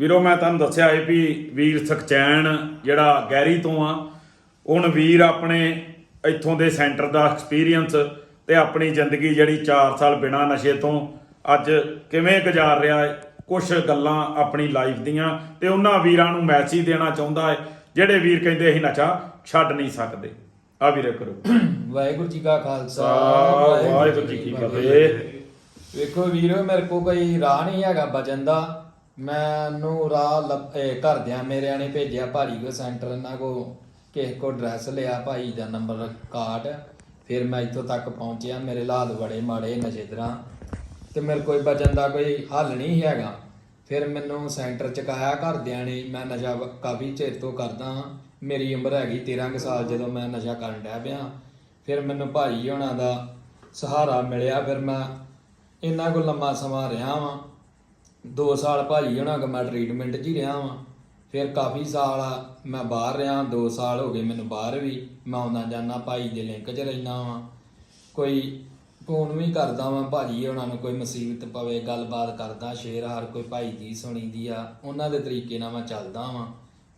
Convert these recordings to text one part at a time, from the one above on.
ਵੀਰੋ ਮੈਂ ਤੁਹਾਨੂੰ ਦੱਸਿਆ ਹੈ ਵੀ ਵੀਰ ਸਖਚੈਨ ਜਿਹੜਾ ਗੈਰੀ ਤੋਂ ਆ ਹੁਣ ਵੀਰ ਆਪਣੇ ਇੱਥੋਂ ਦੇ ਸੈਂਟਰ ਦਾ ਐਕਸਪੀਰੀਅੰਸ ਤੇ ਆਪਣੀ ਜ਼ਿੰਦਗੀ ਜਿਹੜੀ 4 ਸਾਲ ਬਿਨਾਂ ਨਸ਼ੇ ਤੋਂ ਅੱਜ ਕਿਵੇਂ ਗੁਜ਼ਾਰ ਰਿਹਾ ਹੈ ਕੁਝ ਗੱਲਾਂ ਆਪਣੀ ਲਾਈਫ ਦੀਆਂ ਤੇ ਉਹਨਾਂ ਵੀਰਾਂ ਨੂੰ ਮੈਸੇਜ ਦੇਣਾ ਚਾਹੁੰਦਾ ਹੈ ਜਿਹੜੇ ਵੀਰ ਕਹਿੰਦੇ ਅਸੀਂ ਨਸ਼ਾ ਛੱਡ ਨਹੀਂ ਸਕਦੇ। ਆ ਵੀਰੇ ਕਰੋ। ਵਾਹਿਗੁਰੂ ਜੀ ਕਾ ਖਾਲਸਾ ਵਾਹਿਗੁਰੂ ਜੀ ਕੀ ਫਤਿਹ। ਵੇਖੋ ਵੀਰੋ ਮੇਰੇ ਕੋ ਕੋਈ ਰਾਹ ਨਹੀਂ ਹੈਗਾ ਬਚਨ ਦਾ। ਮੈਨੂੰ ਰਾਹ ਲੱਭ- ਘਰਦਿਆਂ ਮੇਰਿਆਂ ਨੇ ਭੇਜਿਆ ਭਾਜੀ ਕੋ ਸੈਂਟਰ ਇਹਨਾਂ ਕੋ ਕਿਸੇ ਕੋ ਐਡਰੈਸ ਲਿਆ ਭਾਈ ਦਾ ਨੰਬਰ ਕਾਰਡ ਫਿਰ ਮੈਂ ਇੱਥੋਂ ਤੱਕ ਪਹੁੰਚਿਆ, ਮੇਰੇ ਹਾਲਾਤ ਬੜੇ ਮਾੜੇ ਨਸ਼ੇ ਤਰ੍ਹਾਂ। ਤੇ ਮੇਰੇ ਕੋਈ ਬਚਨ ਦਾ ਕੋਈ ਹੱਲ ਨਹੀਂ ਹੈਗਾ। ਫਿਰ ਮੈਨੂੰ ਸੈਂਟਰ ਚ ਘਰਦਿਆਂ ਨੇ, ਮੈਂ ਨਸ਼ਾ ਕਾਫੀ ਚਿਰ ਤੋਂ ਕਰਦਾ ਹਾਂ। ਮੇਰੀ ਉਮਰ ਹੈਗੀ 13 ਕੁ ਸਾਲ ਜਦੋਂ ਮੈਂ ਨਸ਼ਾ ਕਰਨ ਡਿਆ ਪਿਆ। ਫਿਰ ਮੈਨੂੰ ਭਾਈ ਹੋਣਾ ਦਾ ਸਹਾਰਾ ਮਿਲਿਆ, ਫਿਰ ਮੈਂ ਇੰਨਾ ਕੋ ਲੰਮਾ ਸਮਾਂ ਰਿਹਾ ਵਾਂ। 2 ਸਾਲ ਭਾਜੀ ਹੋਣਾ ਕੋ ਮੈਂ ਟ੍ਰੀਟਮੈਂਟ 'ਚ ਹੀ ਰਿਹਾ ਵਾਂ। ਫਿਰ ਕਾਫੀ ਸਾਲ ਮੈਂ ਬਾਹਰ ਰਿਹਾ 2 ਸਾਲ ਹੋ ਗਏ ਮੈਨੂੰ ਬਾਹਰ ਵੀ। ਮੈਂ ਆਉਂਦਾ ਜਾਂਦਾ ਭਾਈ ਦੇ ਲਿੰਕ 'ਚ ਰਹਿਣਾ ਵਾਂ। ਕੋਈ ਫੋਨ ਵੀ ਕਰਦਾ ਵਾਂ ਭਾਜੀ ਉਹਨਾਂ ਨੂੰ, ਕੋਈ ਮੁਸੀਬਤ ਪਵੇ, ਗੱਲਬਾਤ ਕਰਦਾ ਸ਼ੇਰ ਹਰ ਕੋਈ ਭਾਈ ਦੀ ਸੁਣੀ ਦੀ ਆ। ਉਹਨਾਂ ਦੇ ਤਰੀਕੇ ਨਾਲ ਮੈਂ ਚੱਲਦਾ ਵਾਂ।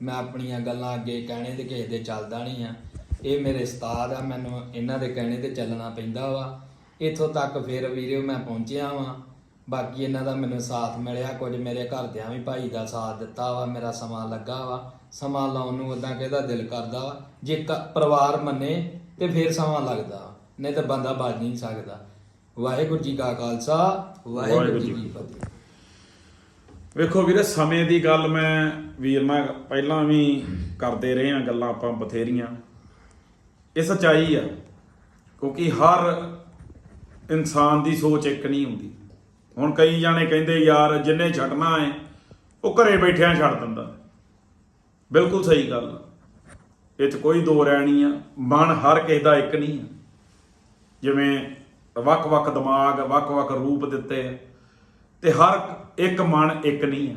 ਮੈਂ ਆਪਣੀਆਂ ਗੱਲਾਂ ਅੱਗੇ ਕਹਿਣੇ ਤੇ ਕਿਸੇ ਦੇ ਚੱਲਦਾ ਨਹੀਂ ਆ। ਇਹ ਮੇਰੇ ਉਸਤਾਦ ਆ, ਮੈਨੂੰ ਇਹਨਾਂ ਦੇ ਕਹਿਣੇ ਤੇ ਚੱਲਣਾ ਪੈਂਦਾ ਵਾ। ਇੱਥੋਂ ਤੱਕ ਫਿਰ ਵੀਰੇ ਮੈਂ ਪਹੁੰਚਿਆ ਵਾਂ। ਬਾਕੀ ਇਹਨਾਂ ਦਾ ਮੈਨੂੰ ਸਾਥ ਮਿਲਿਆ, ਕੁਝ ਮੇਰੇ ਘਰਦਿਆਂ ਵੀ ਭਾਈ ਦਾ ਸਾਥ ਦਿੱਤਾ ਵਾ, ਮੇਰਾ ਸਮਾਂ ਲੱਗਾ ਵਾ। ਸਮਾਂ ਲਾਉਣ ਨੂੰ ਉਦਾਂ ਕਿਹਦਾ ਦਿਲ ਕਰਦਾ ਵਾ। ਜੇ ਕ- ਪਰਿਵਾਰ ਮੰਨੇ ਤੇ ਫਿਰ ਸਮਾਂ ਲੱਗਦਾ ਵਾ। ਨਹੀਂ ਤਾਂ ਬੰਦਾ ਬਚ ਨਹੀਂ ਸਕਦਾ। ਵਾਹਿਗੁਰੂ ਜੀ ਕਾ ਖਾਲਸਾ, ਵਾਹਿਗੁਰੂ ਜੀ ਕੀ ਫਤਿਹ। ਵੇਖੋ ਵੀਰੇ, ਸਮੇਂ ਦੀ ਗੱਲ ਮੈਂ ਵੀਰ, ਮੈਂ ਪਹਿਲਾਂ ਵੀ ਕਰਦੇ ਰਹੇ ਆ ਗੱਲਾਂ ਆਪਾਂ ਬਥੇਰੀਆਂ। ਇਹ ਸੱਚਾਈ ਆ, ਕਿਉਂਕਿ ਹਰ ਇਨਸਾਨ ਦੀ ਸੋਚ ਇੱਕ ਨਹੀਂ ਹੁੰਦੀ। ਹੁਣ ਕਈ ਜਾਣੇ ਕਹਿੰਦੇ ਯਾਰ ਜਿੰਨੇ ਛੱਡਣਾ ਹੈ, ਉਹ ਘਰੇ ਬੈਠਿਆਂ ਛੱਡ ਦਿੰਦਾ। ਬਿਲਕੁਲ ਸਹੀ ਗੱਲ ਇਹ 'ਚ ਕੋਈ ਦੋ ਰਹਿ ਨਹੀਂ ਆ। ਮਨ ਹਰ ਕਿਸੇ ਦਾ ਇੱਕ ਨਹੀਂ ਆ। ਜਿਵੇਂ ਵੱਖ-ਵੱਖ ਦਿਮਾਗ ਵੱਖ-ਵੱਖ ਰੂਪ ਦਿੱਤੇ ਆ। ਤੇ ਹਰ ਇੱਕ ਮਨ ਇੱਕ ਨਹੀਂ ਆ।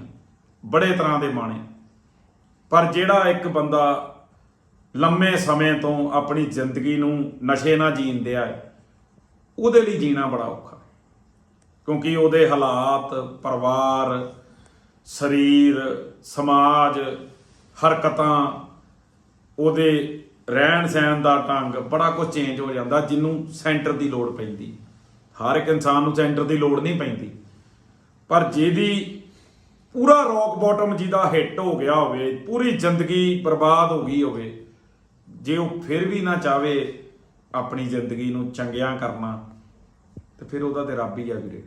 ਬੜੇ ਤਰ੍ਹਾਂ ਦੇ ਮਨ ਆ। ਪਰ ਜਿਹੜਾ ਇੱਕ ਬੰਦਾ ਲੰਮੇ ਸਮੇਂ ਤੋਂ ਆਪਣੀ ਜ਼ਿੰਦਗੀ ਨੂੰ ਨਸ਼ੇ ਨਾਲ ਜੀਣ ਦਿਆ ਉਹਦੇ ਲਈ ਜੀਣਾ ਬੜਾ ਔਖਾ। ਕਿਉਂਕਿ ਉਹਦੇ ਹਾਲਾਤ, ਪਰਿਵਾਰ, ਸਰੀਰ, ਸਮਾਜ, ਹਰਕਤਾਂ, ਉਹਦੇ ਰਹਿਣ ਸਹਿਣ ਦਾ ਢੰਗ ਬੜਾ ਕੁਝ ਚੇਂਜ ਹੋ ਜਾਂਦਾ ਜਿਹਨੂੰ ਸੈਂਟਰ ਦੀ ਲੋੜ ਪੈਂਦੀ। ਹਰ ਇੱਕ ਇਨਸਾਨ ਨੂੰ ਸੈਂਟਰ ਦੀ ਲੋੜ ਨਹੀਂ ਪੈਂਦੀ। ਪਰ ਜਿਹਦੀ ਪੂਰਾ ਰੌਕ ਬਾਟਮ ਜਿਹਦਾ ਹਿੱਟ ਹੋ ਗਿਆ ਹੋਵੇ, ਪੂਰੀ ਜ਼ਿੰਦਗੀ ਬਰਬਾਦ ਹੋ ਗਈ ਹੋਵੇ, ਜੇ ਉਹ ਫਿਰ ਵੀ ਨਾ ਚਾਵੇ, ਆਪਣੀ ਜ਼ਿੰਦਗੀ ਨੂੰ ਚੰਗਿਆਂ ਕਰਨਾ ਤੇ ਫਿਰ ਉਹਦਾ ਤੇ ਰੱਬ ਹੀ ਆ ਵੀਰੇ।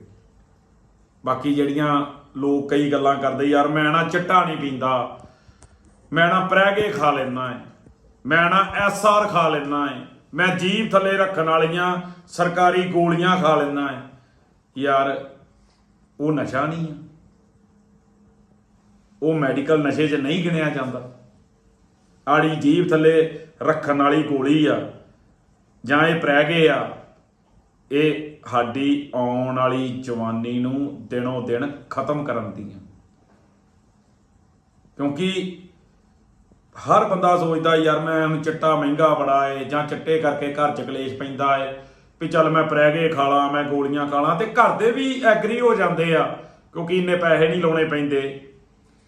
ਬਾਕੀ ਜਿਹੜੀਆਂ ਲੋਕ ਕਈ ਗੱਲਾਂ ਕਰਦੇ, ਯਾਰ ਮੈਂ ਨਾ ਚਿੱਟਾ ਨਹੀਂ ਪੀਂਦਾ, ਮੈਂ ਨਾ ਪ੍ਰੈਗੇ ਖਾ ਲੈਣਾ ਹੈ ਮੈਂ ਨਾ ਐਸਆਰ ਖਾ ਲੈਣਾ ਹੈ ਮੈਂ ਜੀਭ ਥੱਲੇ ਰੱਖਣ ਵਾਲੀਆਂ ਸਰਕਾਰੀ ਗੋਲੀਆਂ ਖਾ ਲੈਣਾ ਹੈ ਯਾਰ ਉਹ ਨਸ਼ਾ ਨਹੀਂ ਆ। ਉਹ ਮੈਡੀਕਲ ਨਸ਼ੇ 'ਚ ਨਹੀਂ ਗਿਣਿਆ ਜਾਂਦਾ। ਆੜੀ ਜੀਬ ਥੱਲੇ ਰੱਖਣ ਵਾਲੀ ਗੋਲੀ ਆ, ਜਾਂ ਇਹ ਪ੍ਰੈਗੇ ਆ ਇਹ ਸਾਡੀ ਆਉਣ ਵਾਲੀ ਜਵਾਨੀ ਨੂੰ ਦਿਨੋਂ ਦਿਨ ਖਤਮ ਕਰਨ ਦੀ ਦੀਆਂ। ਕਿਉਂਕਿ ਹਰ ਬੰਦਾ ਸੋਚਦਾ ਯਾਰ ਮੈਂ ਹੁਣ ਚਿੱਟਾ ਮਹਿੰਗਾ ਬੜਾ ਏ, ਜਾਂ ਚਿੱਟੇ ਕਰਕੇ ਘਰ ਚ ਕਲੇਸ਼ ਪੈਂਦਾ ਏ, ਵੀ ਚੱਲ ਮੈਂ ਪ੍ਰੈਗੇ ਖਾ ਲਾਂ, ਮੈਂ ਗੋਲੀਆਂ ਖਾ ਲਾਂ, ਤੇ ਘਰ ਦੇ ਵੀ ਐਗਰੀ ਹੋ ਜਾਂਦੇ ਆ, ਕਿਉਂਕਿ ਇੰਨੇ ਪੈਸੇ ਨਹੀਂ ਲਾਉਣੇ ਪੈਂਦੇ,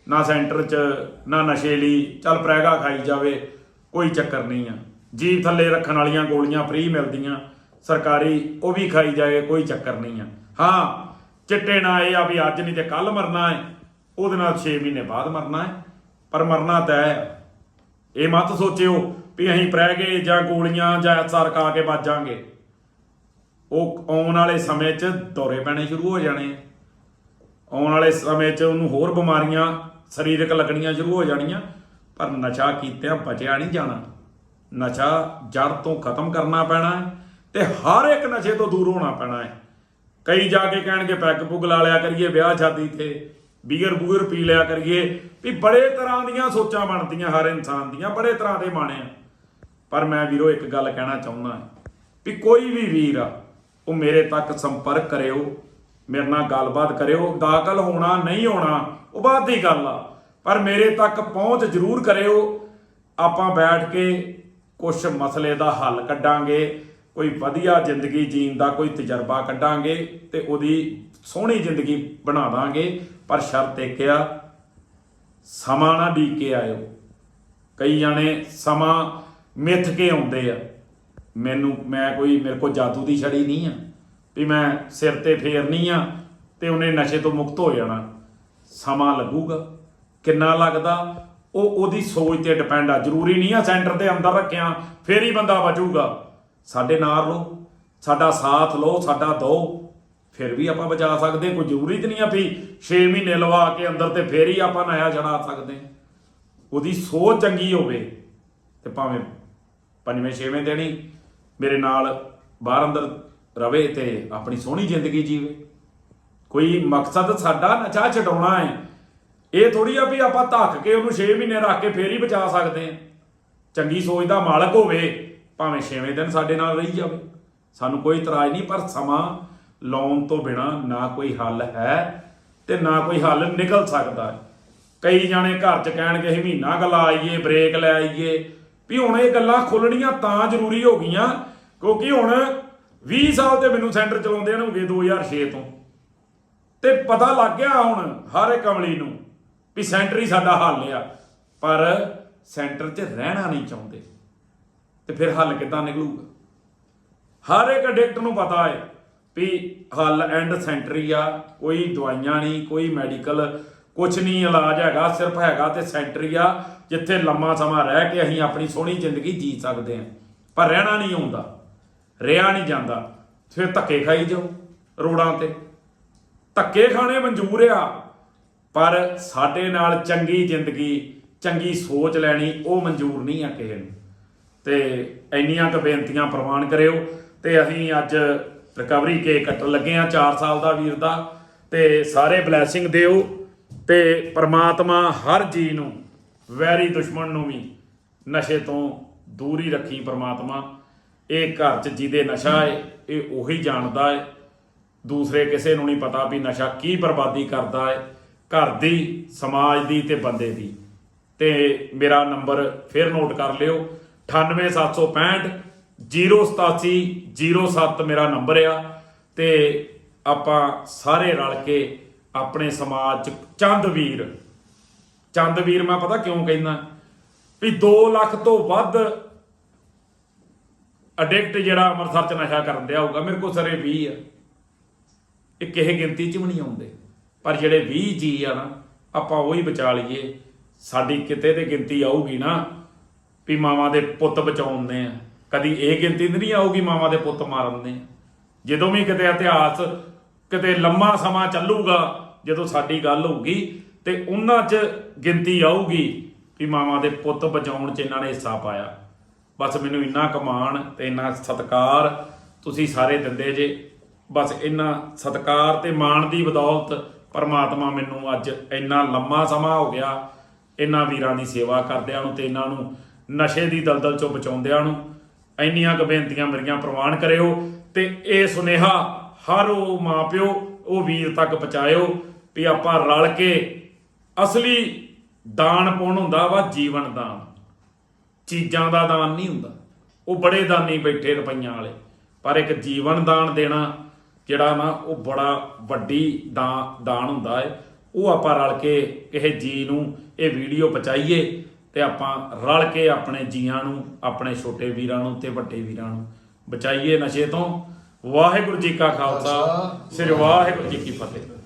ਨਾ ਸੈਂਟਰ 'ਚ, ਨਾ ਨਸ਼ੇ ਲਈ, ਚੱਲ ਪ੍ਰੈਗਾ ਖਾਈ ਜਾਵੇ, ਕੋਈ ਚੱਕਰ ਨਹੀਂ ਆ। ਜੀਭ ਥੱਲੇ ਰੱਖਣ ਵਾਲੀਆਂ ਗੋਲੀਆਂ ਫ੍ਰੀ ਮਿਲਦੀਆਂ। ਸਰਕਾਰੀ, ਉਹ ਵੀ ਖਾਈ ਜਾਏ, ਕੋਈ ਚੱਕਰ ਨਹੀਂ ਆ। ਹਾਂ, ਚਿੱਟੇ ਨਾਲ ਇਹ ਆ ਵੀ ਅੱਜ ਨਹੀਂ ਤੇ ਕੱਲ ਮਰਨਾ ਹੈ, ਉਹਦੇ ਨਾਲ 6 ਮਹੀਨੇ ਬਾਅਦ ਮਰਨਾ ਹੈ। ਪਰ ਮਰਨਾ ਤੈਅ ਹੈ। ਇਹ ਮਤ ਸੋਚਿਓ ਵੀ ਅਸੀਂ ਪ੍ਰਹਿ ਗਏ ਜਾਂ ਗੋਲੀਆਂ ਜਾਂ ਐਸਆਰ ਖਾ ਕੇ ਬਚ ਜਾਾਂਗੇ। ਉਹ ਆਉਣ ਵਾਲੇ ਸਮੇਂ 'ਚ ਦੌਰੇ ਪੈਣੇ ਸ਼ੁਰੂ ਹੋ ਜਾਣੇ ਆਉਣ ਵਾਲੇ ਸਮੇਂ 'ਚ ਉਹਨੂੰ ਹੋਰ ਬਿਮਾਰੀਆਂ, ਸਰੀਰਕ ਲੱਗਣੀਆਂ ਸ਼ੁਰੂ ਹੋ ਜਾਣੀਆਂ। ਪਰ ਨਸ਼ਾ ਕੀਤਿਆਂ ਬਚਿਆ ਨਹੀਂ ਜਾਣਾ। ਨਸ਼ਾ ਜੜ ਤੋਂ ਖਤਮ ਕਰਨਾ ਪੈਣਾ ਹੈ। ਤੇ ਹਰ ਇੱਕ ਨਸ਼ੇ ਤੋਂ ਦੂਰ ਹੋਣਾ ਪੈਣਾ ਹੈ। ਕਈ ਜਾ ਕੇ ਕਹਿਣਗੇ, ਪੈਗ ਪੁਗ ਲਾ ਲਿਆ ਕਰੀਏ, ਵਿਆਹ ਸ਼ਾਦੀ ਤੇ ਬੀਅਰ ਬੂਅਰ ਪੀ ਲਿਆ ਕਰੀਏ। ਵੀ ਬੜੇ ਤਰ੍ਹਾਂ ਦੀਆਂ ਸੋਚਾਂ ਬਣਦੀਆਂ ਹਰ ਇਨਸਾਨ ਦੀਆਂ, ਬੜੇ ਤਰ੍ਹਾਂ ਦੇ ਮਾਣੇ ਆ। ਪਰ ਮੈਂ ਵੀਰੋ, ਇੱਕ ਗੱਲ ਕਹਿਣਾ ਚਾਹੁੰਦਾ ਵੀ ਕੋਈ ਵੀ ਵੀਰ ਆ, ਉਹ ਮੇਰੇ ਤੱਕ ਸੰਪਰਕ ਕਰਿਓ, ਮੇਰੇ ਨਾਲ ਗੱਲਬਾਤ ਕਰਿਓ, ਦਾਖਲ ਹੋਣਾ, ਨਹੀਂ ਹੋਣਾ, ਉਹ ਬਾਅਦ ਦੀ ਗੱਲ ਆ। ਪਰ ਮੇਰੇ ਤੱਕ ਪਹੁੰਚ ਜ਼ਰੂਰ ਕਰਿਓ। ਆਪਾਂ ਬੈਠ ਕੇ ਕੁਝ ਮਸਲੇ ਦਾ ਹੱਲ ਕੱਢਾਂਗੇ। ਕੋਈ ਵਧੀਆ ਜ਼ਿੰਦਗੀ ਜੀਣ ਦਾ ਕੋਈ ਤਜਰਬਾ ਕੱਢਾਂਗੇ ਤੇ ਉਹਦੀ ਸੋਹਣੀ ਜ਼ਿੰਦਗੀ ਬਣਾ ਦਾਂਗੇ। ਪਰ ਸ਼ਰਤ ਇੱਕ ਆ, ਸਮਾਂ ਨਾ ਡੀਕ ਕੇ ਆਇਓ। ਕਈ ਜਾਣੇ ਸਮਾਂ ਮਿੱਥ ਕੇ ਆਉਂਦੇ ਆ। ਮੈਨੂੰ, ਮੈਂ ਕੋਈ, ਮੇਰੇ ਕੋਲ ਜਾਦੂ ਦੀ ਛੜੀ ਨਹੀਂ ਆ। ਵੀ ਮੈਂ ਸਿਰ ਤੇ ਫੇਰਨੀ ਆ ਤੇ ਉਹਨੇ ਨਸ਼ੇ ਤੋਂ ਮੁਕਤ ਹੋ ਜਾਣਾ। ਸਮਾਂ ਲੱਗੂਗਾ। ਕਿੰਨਾ ਲੱਗਦਾ? ਉਹ, ਉਹਦੀ ਸੋਚ ਤੇ ਡਿਪੈਂਡ ਆ। ਜ਼ਰੂਰੀ ਨਹੀਂ ਆ ਸੈਂਟਰ ਦੇ ਅੰਦਰ ਰੱਖਿਆ, ਫੇਰ ਹੀ ਬੰਦਾ ਬਚੂਗਾ ਸਾਡੇ ਨਾਲ ਰਹੋ, ਸਾਡਾ ਸਾਥ ਲਓ, ਸਾਡਾ ਦੋ। ਫਿਰ ਵੀ ਆਪਾਂ ਬਚਾ ਸਕਦੇ ਕੋਈ ਜ਼ਰੂਰੀ ਤੇ ਨਹੀਂ ਆ ਵੀ 6 ਮਹੀਨੇ ਲਵਾ ਕੇ ਅੰਦਰ ਤੇ ਫੇਰ ਹੀ ਆਪਾਂ ਨਇਆ ਛੜਾ ਸਕਦੇ ਉਹਦੀ ਸੋਚ ਚੰਗੀ ਹੋਵੇ ਤੇ ਭਾਵੇਂ ਪੰਜਵੇਂ, ਛੇਵੇਂ ਦਿਨ ਹੀ ਮੇਰੇ ਨਾਲ ਬਾਹਰ ਅੰਦਰ ਰਵੇ ਤੇ ਆਪਣੀ ਸੋਹਣੀ ਜ਼ਿੰਦਗੀ ਜੀਵੇ। ਕੋਈ ਮਕਸਦ ਸਾਡਾ ਨਚਾ ਛਡਾਉਣਾ ਹੈ, ਇਹ ਥੋੜੀ ਆ ਵੀ ਆਪਾਂ ਧੱਕ ਕੇ ਉਹਨੂੰ 6 ਮਹੀਨੇ ਰੱਖ ਕੇ ਫੇਰ ਹੀ ਬਚਾ ਸਕਦੇ ਹਾਂ। ਚੰਗੀ ਸੋਚ ਦਾ ਮਾਲਕ ਹੋਵੇ ਭਾਵੇਂ 6ਵੇਂ ਦਿਨ ਸਾਡੇ ਨਾਲ ਰਹੀ ਜਾਵੇ। ਸਾਨੂੰ ਕੋਈ ਇਤਰਾਜ਼ ਨਹੀਂ, ਪਰ ਸਮਾਂ ਲਾਉਣ ਤੋਂ ਬਿਨਾ ਨਾ ਕੋਈ ਹੱਲ ਹੈ ਤੇ ਨਾ ਕੋਈ ਹੱਲ ਨਿਕਲ ਸਕਦਾ। ਹੈ ਕਈ ਜਾਣੇ ਘਰ 'ਚ ਕਹਿਣਗੇ ਅਸੀਂ ਮਹੀਨਾ ਕੁ ਆਈਏ, ਬ੍ਰੇਕ ਲੈ ਆਈਏ। ਵੀ ਹੁਣ ਇਹ ਗੱਲਾਂ ਖੁੱਲਣੀਆਂ ਤਾਂ ਜ਼ਰੂਰੀ ਹੋ ਗਈਆਂ, ਕਿਉਂਕਿ ਹੁਣ 20 ਸਾਲ ਤੇ ਮੈਨੂੰ ਸੈਂਟਰ ਚਲਾਉਂਦੇ ਨੇ ਹੋ ਗਏ 2006 ਤੋਂ। ਤੇ ਪਤਾ ਲੱਗ ਗਿਆ ਹੁਣ ਹਰ ਇੱਕ ਅਮਲੀ ਨੂੰ ਵੀ ਸੈਂਟਰ ਹੀ ਸਾਡਾ ਹੱਲ ਆ। ਪਰ ਸੈਂਟਰ 'ਚ ਰਹਿਣਾ ਨਹੀਂ ਚਾਹੁੰਦੇ। ਤੇ ਫਿਰ ਹੱਲ ਕਿੱਦਾਂ ਨਿਕਲੂਗਾ? ਹਰ ਇੱਕ ਐਡਿਕਟ ਨੂੰ ਪਤਾ ਹੈ ਵੀ ਹੱਲ ਐਂਡ ਸੈਂਟਰੀ ਆ, ਕੋਈ ਦਵਾਈਆਂ ਨਹੀਂ, ਕੋਈ ਮੈਡੀਕਲ ਕੁਝ ਨਹੀਂ, ਇਲਾਜ ਹੈਗਾ, ਸਿਰਫ ਹੈਗਾ ਤੇ ਸੈਂਟਰੀ ਆ, ਜਿੱਥੇ ਲੰਮਾ ਸਮਾਂ ਰਹਿ ਕੇ ਅਸੀਂ ਆਪਣੀ ਸੋਹਣੀ ਜ਼ਿੰਦਗੀ ਜੀ ਸਕਦੇ ਹਾਂ। ਪਰ ਰਹਿਣਾ ਨਹੀਂ ਆਉਂਦਾ, ਰਿਹਾ ਨਹੀਂ ਜਾਂਦਾ, ਫਿਰ ਧੱਕੇ ਖਾਈ ਜਾਓ ਰੋਡਾਂ ਤੇ। ਧੱਕੇ ਖਾਣੇ ਮਨਜ਼ੂਰ ਆ, ਪਰ ਸਾਡੇ ਨਾਲ ਚੰਗੀ ਜ਼ਿੰਦਗੀ, ਚੰਗੀ ਸੋਚ ਲੈਣੀ ਉਹ ਮਨਜ਼ੂਰ ਨਹੀਂ ਆ ਕਿਸੇ ਨੂੰ। ਤੇ ਇੰਨੀਆਂ ਕੁ ਬੇਨਤੀਆਂ ਪ੍ਰਵਾਨ ਕਰਿਓ। ਤੇ ਅਸੀਂ ਅੱਜ ਰਿਕਵਰੀ ਕੇਕ ਕੱਟਣ ਲੱਗੇ ਆ 4 ਸਾਲ ਦਾ ਵੀਰ ਦਾ। ਤੇ ਸਾਰੇ ਬਲੇਸਿੰਗ ਦਿਓ। ਤੇ ਪ੍ਰਮਾਤਮਾ ਹਰ ਜੀ ਨੂੰ, ਵੈਰੀ ਦੁਸ਼ਮਣ ਨੂੰ ਵੀ ਨਸ਼ੇ ਤੋਂ ਦੂਰ ਹੀ ਰੱਖੀ ਪ੍ਰਮਾਤਮਾ। ਇਹ ਘਰ 'ਚ ਜਿਹਦੇ ਨਸ਼ਾ ਹੈ ਇਹ ਉਹੀ ਜਾਣਦਾ ਹੈ ਦੂਸਰੇ ਕਿਸੇ ਨੂੰ ਨਹੀਂ ਪਤਾ ਵੀ ਨਸ਼ਾ ਕੀ ਬਰਬਾਦੀ ਕਰਦਾ ਹੈ ਘਰ ਦੀ, ਸਮਾਜ ਦੀ ਤੇ ਬੰਦੇ ਦੀ। ਤੇ ਮੇਰਾ ਨੰਬਰ ਫਿਰ ਨੋਟ ਕਰ ਲਿਓ। 98765 087 07 ਮੇਰਾ ਨੰਬਰ ਆ ਤੇ ਆਪਾਂ ਸਾਰੇ ਰਲ ਕੇ ਆਪਣੇ ਸਮਾਜ ਚ ਚੰਦ ਵੀਰ ਚੰਦ ਵੀਰ ਮੈਂ ਪਤਾ ਕਿਉਂ ਕਹਿੰਦਾ ਵੀ 2 ਲੱਖ ਤੋਂ ਵੱਧ ਅਡਿਕਟ ਜਿਹੜਾ ਅੰਮ੍ਰਿਤਸਰ ਚ ਨਸ਼ਾ ਕਰਨ ਦਿਆ ਹੋਊਗਾ ਮੇਰੇ ਕੋਲ ਸਰੇ 20 ਆ ਇਹ ਕਿਸੇ ਗਿਣਤੀ ਚ ਵੀ ਨਹੀਂ ਆਉਂਦੇ ਪਰ ਜਿਹੜੇ 20 ਜੀ ਆ ਨਾ ਆਪਾਂ ਉਹੀ ਬਚਾ ਲਈਏ ਸਾਡੀ ਕਿਤੇ ਤੇ ਗਿਣਤੀ ਆਊਗੀ ਨਾ ਵੀ ਮਾਵਾਂ ਦੇ ਪੁੱਤ ਬਚਾਉਂਦੇ ਆ। ਕਦੀ ਇਹ ਗਿਣਤੀ ਨਹੀਂ ਆਊਗੀ ਮਾਵਾਂ ਦੇ ਪੁੱਤ ਮਾਰਨ ਦੇ। ਜਦੋਂ ਵੀ ਕਿਤੇ ਇਤਿਹਾਸ ਕਿਤੇ ਲੰਮਾ ਸਮਾਂ ਚੱਲੂਗਾ, ਜਦੋਂ ਸਾਡੀ ਗੱਲ ਹੋਊਗੀ ਤੇ ਉਹਨਾਂ 'ਚ ਗਿਣਤੀ ਆਊਗੀ ਵੀ ਮਾਵਾਂ ਦੇ ਪੁੱਤ ਬਚਾਉਣ 'ਚ ਇਹਨਾਂ ਨੇ ਹਿੱਸਾ ਪਾਇਆ। ਬਸ ਮੈਨੂੰ ਇੰਨਾ ਕਮਾਣ ਤੇ ਇੰਨਾ ਸਤਿਕਾਰ ਤੁਸੀਂ ਸਾਰੇ ਦਿੰਦੇ ਜੇ। ਬਸ ਇੰਨਾ ਸਤਿਕਾਰ ਤੇ ਮਾਣ ਦੀ ਬਦੌਲਤ ਪਰਮਾਤਮਾ ਮੈਨੂੰ ਅੱਜ ਇੰਨਾ ਲੰਮਾ ਸਮਾਂ ਹੋ ਗਿਆ। ਇਹਨਾਂ ਵੀਰਾਂ ਦੀ ਸੇਵਾ ਕਰਦਿਆਂ ਨੂੰ ਤੇ ਇਹਨਾਂ ਨੂੰ ਨਸ਼ੇ ਦੀ ਦਲਦਲ ਚੋਂ ਬਚਾਉਂਦਿਆਂ ਨੂੰ ਇੰਨੀਆਂ ਕੁ ਬੇਨਤੀਆਂ ਮੇਰੀਆਂ ਪ੍ਰਵਾਨ ਕਰਿਓ ਤੇ ਇਹ ਸੁਨੇਹਾ ਹਰ ਉਹ ਮਾਪਿਓ, ਉਹ ਵੀਰ ਤੱਕ ਪਹੁੰਚਾਇਓ ਵੀ ਆਪਾਂ ਰਲ ਕੇ ਅਸਲੀ ਦਾਨ ਪੁੰਨ ਹੁੰਦਾ ਵਾ ਜੀਵਨ ਦਾਨ। ਚੀਜ਼ਾਂ ਦਾ ਦਾਨ ਨਹੀਂ ਹੁੰਦਾ। ਉਹ ਬੜੇ ਦਾਨੀ ਬੈਠੇ ਰੁਪਈਆਂ ਵਾਲੇ। ਪਰ ਇੱਕ ਜੀਵਨ ਦਾਨ ਦੇਣਾ ਜਿਹੜਾ ਨਾ ਉਹ ਬੜਾ ਵੱਡੀ ਦਾਨ ਦਾਨ ਹੁੰਦਾ ਹੈ ਉਹ ਆਪਾਂ ਰਲ ਕੇ ਕਿਸੇ ਜੀ ਨੂੰ, ਇਹ ਵੀਡੀਓ ਪਹੁੰਚਾਈਏ। ਤੇ ਆਪਾਂ ਰਲ ਕੇ ਆਪਣੇ ਜੀਆਂ ਨੂੰ, ਆਪਣੇ ਛੋਟੇ ਵੀਰਾਂ ਨੂੰ ਤੇ ਵੱਡੇ ਵੀਰਾਂ ਨੂੰ ਬਚਾਈਏ ਨਸ਼ੇ ਤੋਂ। ਵਾਹਿਗੁਰੂ ਜੀ ਕਾ ਖਾਲਸਾ, ਸ੍ਰੀ ਵਾਹਿਗੁਰੂ ਜੀ ਕੀ ਫਤਿਹ।